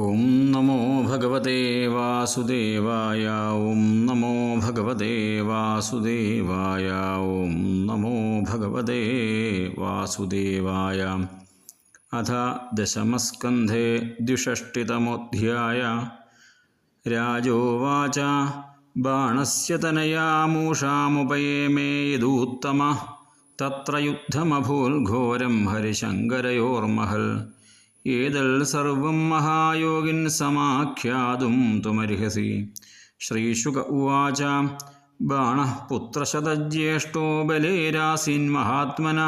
ഓം നമോ ഭഗവതേ വാസുദേവായ ഓം നമോ ഭഗവതേ വാസുദേവായ ഓം നമോ ഭഗവതേ വാസുദേവായ. അഥ ദശമസ്കന്ധേ ദ്വിഷഷ്ടിതമോധ്യായ. രാജോവാച ബാണസ്യ തനയാമൂഷാമുപയേമേ യദൂത്തമ. തത്ര യുദ്ധമഭൂൽഘോരം ഹരിശങ്കരയോർമഹൽ. ഏതൽ സർവം മഹായോഗിൻ സമാഖ്യാതും തുമർഹസി ശ്രീശുക ഉവാച ബാണ പുത്രശതജ്യേഷ്ഠോ ബലേരാസിൻ മഹാത്മന.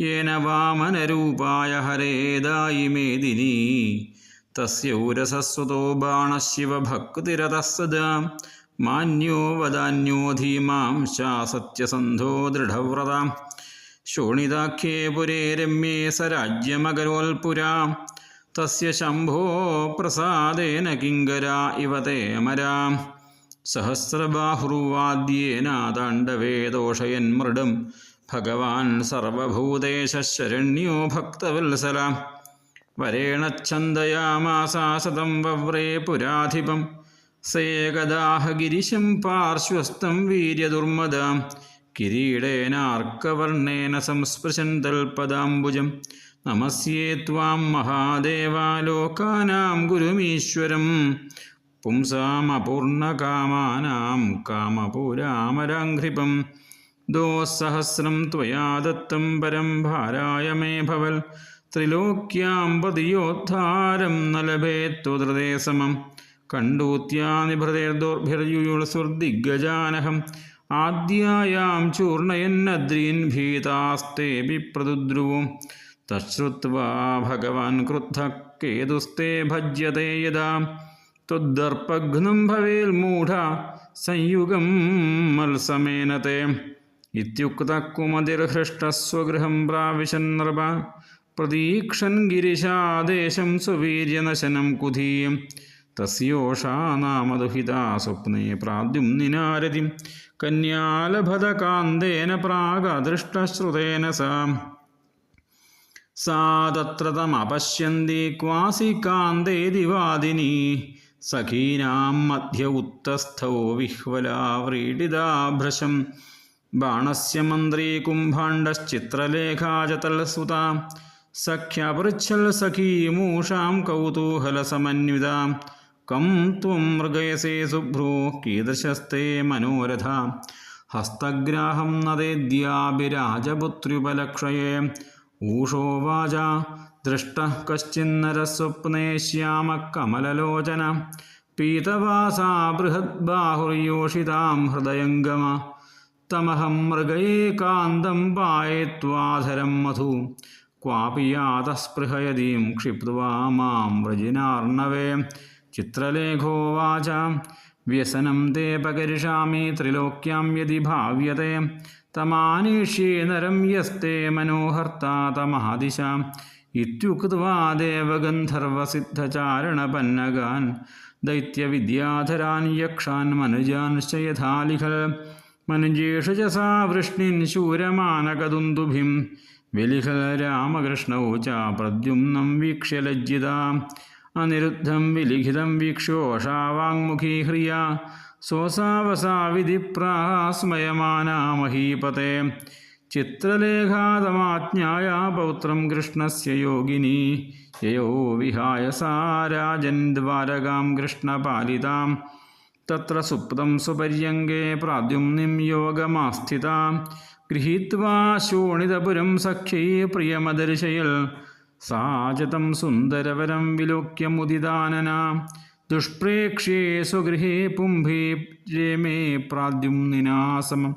യേന വാമനരൂപായ ഹരേദായി മേദിനി. തസ്യൗരസസ്വതോ ബാണശിവഭക്തിരതഃ സദാ മാന്യോ വദാന്യോ ധീമാം ശാസത്യസന്ധോ ദൃഢവ്രത. ശോണിതാഖ്യേ പുരേ രമ്യേ സരാജ്യമകരോൽപുരാ രാജ്യമകരോൽപുരാ. തസ്യ ശംഭോ പ്രസാദേന കിങ്കര ഇവ തേമരാ സഹസ്രബാഹുർവാദ്യേന താണ്ഡവേ ദോഷയൻ മൃഡം. ഭഗവാൻ സർവഭൂതേശരണ്യോ ഭക്തവത്സല. വരേണച്ഛന്ദയാമാസാസതം വവ്രേ പുരാധിപം. സേകദാഹ ഗിരിശം പാർശ്വസ്തം വീര്യദുർമദ. കിരീടേനാർക്കവർണേന സംസ്പൃശൻ തൽപദാംബുജം. നമസ്യേ ത്വാം മഹാദേവാലോകാനാം ഗുരുമീശ്വരം. പുംസാമപൂർണകാമാനാം കാമപൂരാമരാഘ്രിപം. ദോസഹസ്രം ത്വയാ ദത്തം പരം ഭാരായ മേ ഭവൽ ത്രിലോക്യാം പ്രതിയോദ്ധാരം ന ലഭേത്വതൃതേ സമം കണ്ടൂത്യാനിഭൃതേർദോർഭിർയുയുൾസുർദിഗ്ഗജാനഹം ആദ്യായാം ചൂർണയന്നദ്രീൻ ഭീതാസ്തേപി പ്രതുദ്രുവും തശ്രുത്വാ ഭഗവാൻ ക്രുദ്ധ കേതുസ്തേ ഭജ്യത്തെ യഥാ ത്വദ്ദർപ്പഘ്നം ഭവേൽമൂഢ സംയുഗം മത്സമേനത്തെ ഇത്യുക്ത കുമതിർഹൃഷ്ടസ്വഗൃഹം പ്രാവിശന്നൃപ പ്രതീക്ഷൻ ഗിരിശാദേശം സുവീര്യനശനം കുധീയം. തസ്യോഷാ നാമ ദുഹിതാ സ്വപ്നേ പ്രാദ്യുംനിനാരതിം കന്യാലഭതകാന്തേന പ്രാഗദൃഷ്ടശ്രുതേന സാ സാ തത്ര തമപശ്യന്തി ക്വാസി കാന്തേ ദിവാദിനി സഖീനാം മധ്യ ഉത്തസ്ഥോ വിഹ്വലാ വ്രീഡിതാഭ്രശം ബാണസ്യ മന്ത്രീ കുംഭാണ്ഡശ്ചിത്രലേഖാ ച തൽസുത സഖ്യപൃച്ഛൽ സഖീമൂഷാം കൗതൂഹലസമന്വിത കം ത്വം മൃഗയസേ ശുഭ്രോ കീദൃശസ്തേ മനോരഥ. ഹസ്തഗ്രാഹം നദേദ്യാഭിരാജപുത്ര്യുപലക്ഷയേ ഊഷോവാച ദൃഷ്ട കശ്ചിന്നരസ്വപ്നേ ശ്യാമകമലലോചന പീതവാസാ ബൃഹദ്ബാഹുർയോഷിതാം ഹൃദയംഗമ. തമഹം മൃഗയേകാന്തം പായത്വാധരം മധു. ക്വാപി യാതസ്പൃഹയതീം ക്ഷിപ്ത്വാ മാം വ്രജിനാർണവേ ചിത്രലേഖോവാച വ്യസനം തേ പകരിഷാമി ത്രിലോക്യാം യതി ഭാവ്യത്തെ തമാനേഷ്യേ നരം യസ്തേ മനോഹർത്താ തമഹാദിശ ഇത്യുക്ത്വാ ദേവഗന്ധർവസിദ്ധചാരണപന്നഗാൻ. ദൈത്യവിദ്യാധരാൻ യക്ഷാൻ മനുജാൻശ്ച യഥാലിഖൽ മനുജേഷു ച സാ വൃഷ്ണിൻ ശൂരമാനകദുന്ദുഭിം വിലിഖൽ രാമകൃഷ്ണൗ ച പ്രദ്യുമ്നം വീക്ഷ്യ ലജ്ജിത. അനിരുദ്ധം വിലിഖിതം വീക്ഷ്യോഷാ വാങ്മുഖീ ഹ്രിയ. സോസാവസാ വിധിപ്രാസ്മയമാനാ മഹീപത്തെ ചിത്രലേഖാതമാജ്ഞായ പൗത്രം കൃഷ്ണസ്യ യോഗിനി. യയോ വിഹായ സാരാജൻ ദ്വാരകാം കൃഷ്ണപാലിതാം തത്ര സുപ്തം സുപര്യങ്കേ പ്രാദ്യുമ്നിം യോഗമാസ്ഥിതാം. ഗൃഹീത്വാ ശോണിതപുരം സഖ്യൈ പ്രിയമദർശയൽ. साजतम सुंदरवरम विलोक्य मुदिदानना दुष्प्रेक्ष्ये स्वगृहे पुंभे रेमे प्राद्युम्निनासम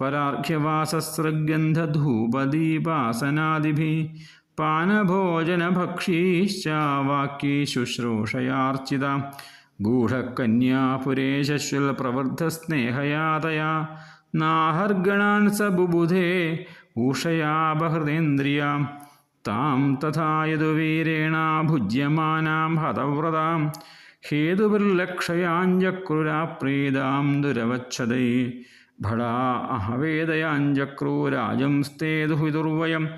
परार्घ्यवासस्रगन्धधूपदीपासनादिभिः पानभोजनभक्षीश्च वाक्ये शुश्रूषयार्चिता गूढकन्यापुरेशशुलप्रवृद्धस्नेहयातया नाहर्गणान् स बुबुधे उषया बहृदेन्द्रिया। താം തഥാ യദുവീരേണ ഭുജ്യമാനാം ഹതവ്രതാം ഹേതുവിർലക്ഷയാഞ്ചക്രുരാപ്രീതാം ദുരവച്ഛതൈ. ഭടാ അഹവേദയാഞ്ചക്രൂരാജംസ്തേ ദുഹിതുർവയം.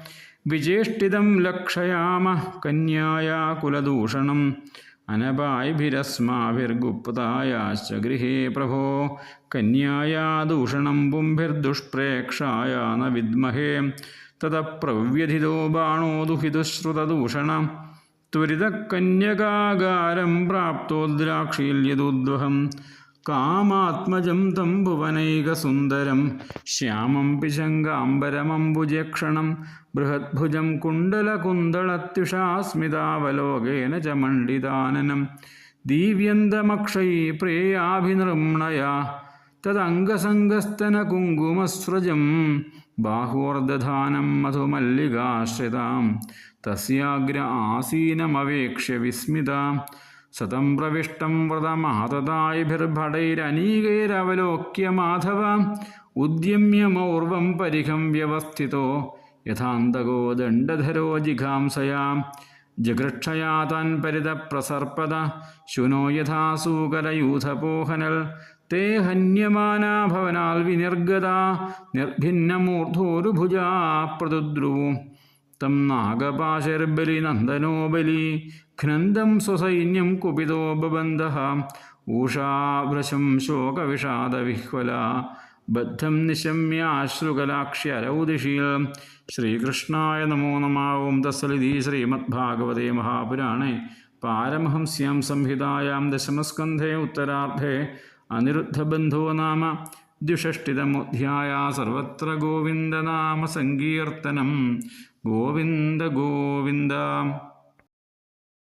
വിചേഷ്ടിതം ലക്ഷയാമ കന്യായാ കുലദൂഷണം. അനപായിഭിരസ്മാഭിർഗുപ്തായാശ്ച ഗൃഹേ പ്രഭോ. കന്യായാ ദൂഷണം പുംഭിർദുഷ്പ്രേക്ഷായ ന വിദ്മഹേ. തത പ്രവ്യഥിതോ ബാണോ ദുഹിതുശ്രുതദൂഷണം त्वरितकन्यकागारं प्राप्तोद्राक्षील्यदुद्वहं कामात्मजं तं भुवनैकसुन्दरं श्यामं पिशङ्गाम्बरमम्बुजक्षणं बृहद्भुजं कुण्डलकुन्दलत्युषास्मितावलोकेन च मण्डिताननं दीव्यन्तमक्षयी प्रेयाभिनृम्णया ബാഹൂർദധാനം മധുമല്ലികാശ്രിതാം തസ്യാഗ്ര ആസീനമവേക്ഷ്യ വിസ്മിത. സതം പ്രവിഷ്ടം വ്രതമഹതതായിഭിർഭടൈരനീകൈരവലോക്യ മാധവ. ഉദ്യമ്യമൗർവം പരിഹം വ്യവസ്ഥിതോ. യഥാന്തകോ ദണ്ഡധരോ ജിഘാംസയാ. ജഗൃക്ഷയാതൻ പരിതപ്രസർപ്പത. ശുനോ യഥാസൂകരയൂഥപോഹനൽ തേ ഹന്യമാനാ ഭവനാൽ വിനിർഗത നിർഭിന്നമൂർധോരുഭുജാ പ്രതുദ്രുവും തം നാഗപാശർബലി നന്ദനോ ബലി ഘ്നന്ദം സ്വസൈന്യം കുപിതോ ബബന്ധ ഊഷാവൃശം ശോകവിഷാദവിഹ്വല ബദ്ധം നിശമ്യാശ്രുകലാക്ഷ്യരൗദിഷീൽ ശ്രീകൃഷ്ണായ നമോ നമാവും തസ്സലിതി ശ്രീമദ്ഭാഗവതേ മഹാപുരാണേ പാരമഹംസ്യാം സംഹിതായാം ദശമസ്കന്ധേ ഉത്തരാർദ്ധേ അനിരുദ്ധബന്ധോ നാമ ദ്വിഷഷ്ടിതമോധ്യായ സർവത്ര ഗോവിന്ദനാമ സങ്കീർത്തനം ഗോവിന്ദ ഗോവിന്ദ